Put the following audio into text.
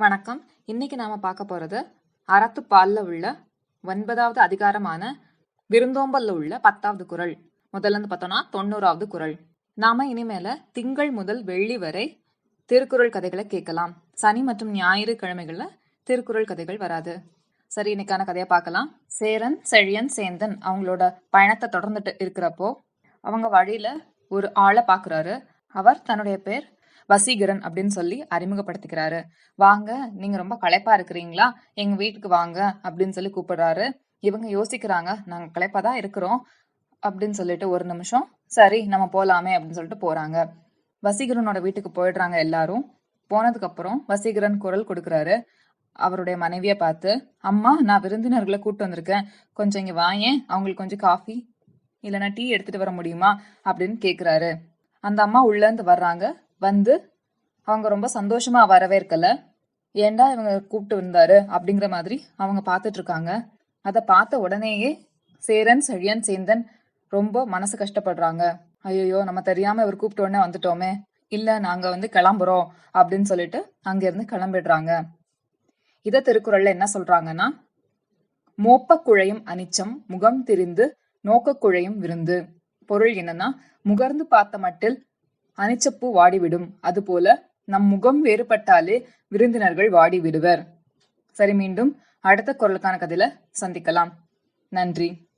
வணக்கம். இன்னைக்கு நாம பார்க்க போறது அறத்துப்பால்ல உள்ள ஒன்பதாவது அதிகாரமான விருந்தோம்பல்ல உள்ள பத்தாவது குறள் முதல்ல இருந்து பார்த்தோம்னா தொண்ணூறாவது குறள் நாம இனிமேல திங்கள் முதல் வெள்ளி வரை திருக்குறள் கதைகளை கேட்கலாம். சனி மற்றும் ஞாயிறு கிழமைகள்ல திருக்குறள் கதைகள் வராது. சரி இன்னைக்கான கதையை பார்க்கலாம். சேரன் செழியன் சேந்தன் அவங்களோட பயணத்தை தொடர்ந்துட்டு இருக்கிறப்போ அவங்க வழியில ஒரு ஆளை பாக்குறாரு அவர் தன்னுடைய பேர் வசீகரன் அப்படின்னு சொல்லி அறிமுகப்படுத்திக்கிறாரு. வாங்க நீங்க ரொம்ப களைப்பா இருக்கிறீங்களா? எங்க வீட்டுக்கு வாங்க அப்படின்னு சொல்லி கூப்பிடுறாரு. இவங்க யோசிக்கிறாங்க நாங்க களைப்பா தான் இருக்கிறோம் அப்படின்னு சொல்லிட்டு ஒரு நிமிஷம் சரி நம்ம போலாமே அப்படின்னு சொல்லிட்டு போறாங்க. வசீகரனோட வீட்டுக்கு போயிடுறாங்க எல்லாரும். போனதுக்கு அப்புறம் வசீகரன் குரல் கொடுக்குறாரு. அவருடைய மனைவியை பார்த்து அம்மா நான் விருந்தினர்களை கூப்பிட்டு வந்திருக்கேன். கொஞ்சம் இங்க வாயேன். அவங்களுக்கு கொஞ்சம் காஃபி இல்லைன்னா டீ எடுத்துட்டு வர முடியுமா? அப்படின்னு கேக்குறாரு. அந்த அம்மா உள்ள இருந்து வர்றாங்க. வந்து அவங்க ரொம்ப சந்தோஷமா வரவேற்கல. ஏன்டா இவங்க கூப்பிட்டு வந்தாரு அப்படிங்கிற மாதிரி அவங்க பார்த்துட்டு இருக்காங்க அதை பார்த்த உடனேயே சேரன் செழியன் சேந்தன் ரொம்ப மனசு கஷ்டப்படுறாங்க. ஐயோ நம்ம தெரியாம இவர் கூப்பிட்ட உடனே வந்துட்டோமே. இல்ல நாங்க வந்து கிளம்புறோம் அப்படின்னு சொல்லிட்டு அங்க இருந்து கிளம்பிடுறாங்க. இத திருக்குறள்ல என்ன சொல்றாங்கன்னா மோப்ப குழையும் அனிச்சம் முகம் திரிந்து நோக்க குழையும் விருந்து. பொருள் என்னன்னா முகர்ந்து பார்த்த மட்டில் அனிச்சப்பூ வாடிவிடும். அதுபோல நம் முகம் வேறுபட்டாலே விருந்தினர்கள் வாடி விடுவர் சரி மீண்டும் அடுத்த குரலுக்கான கதையில சந்திக்கலாம். நன்றி.